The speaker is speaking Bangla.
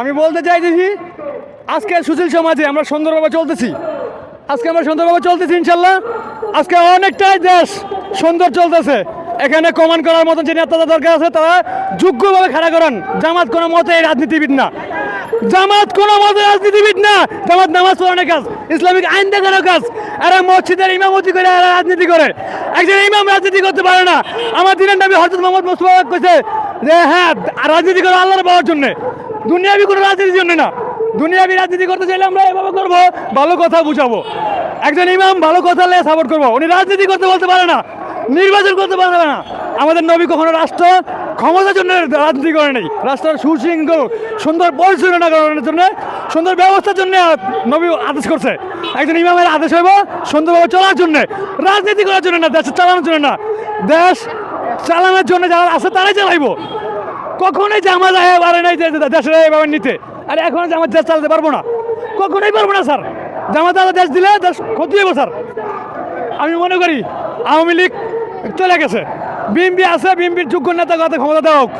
আমি বলতে চাইতেছি আজকে সুশীল সমাজে আমরা সুন্দরভাবে চলতেছি। আজকে আমরা সুন্দরভাবে চলতেছি, ইনশাল্লাহ। আজকে অনেকটাই দেশ সুন্দর চলতেছে। এখানে কমান করার মতন যে নেতাদের দরকার আছে, তারা যোগ্যভাবে খাড়া করান। জামাত কোনো মতে রাজনীতিবিদ না। জামাত কোনো মতে রাজনীতিবিদ না। জামাত নামাজ পড়ানোর কাজ, ইসলামিক আইন দেখানোর কাজ। এরা মসজিদের ইমামতি করে, এরা রাজনীতি করে। একজন ইমাম রাজনীতি করতে পারে না। আমার দিনের নবী হজরত মোহাম্মদ মুস্তফা কইছে যে হ্যাঁ রাজনীতি করে আল্লাহর পাওয়ার জন্য। দুনিয়াবি কোনো রাজনীতির জন্য না। দুনিয়াবি রাজনীতি করতে চাইলে আমরা এভাবে করব, ভালো কথা বুঝাবো। একজন ইমাম ভালো কথা নিয়ে সাপোর্ট করব। উনি রাজনীতি করতে বলতে পারে না, নির্বাচন করতে পারে না। আমাদের নবী কখনো রাষ্ট্র ক্ষমতার জন্য রাজনীতি করে নেই। রাষ্ট্রের সুশৃঙ্খল, সুন্দর পরিচালনা করার জন্য, সুন্দর ব্যবস্থার জন্য নবী আদেশ করছে। একজন ইমামের আদেশ হইব সুন্দরভাবে চলার জন্য। রাজনীতি করার জন্য না, দেশ চালানোর জন্য না। দেশ চালানোর জন্য যারা আছে তারাই চালাইবো। কখনোই জামা যায় পারে নাই যে দেশের এইভাবে নিতে। আর এখন জামাত দেশ চালাতে পারব না। কখনোই পারব না, স্যার। জামাত আলা দেশ দিলে দেশ ক্ষতি হইব, স্যার। আমি মনে করি আওয়ামী লীগ চলে গেছে। বিএমপি আছে বিএমপির যোগ্য নেতা কথা ক্ষমতা দেওয়া হোক।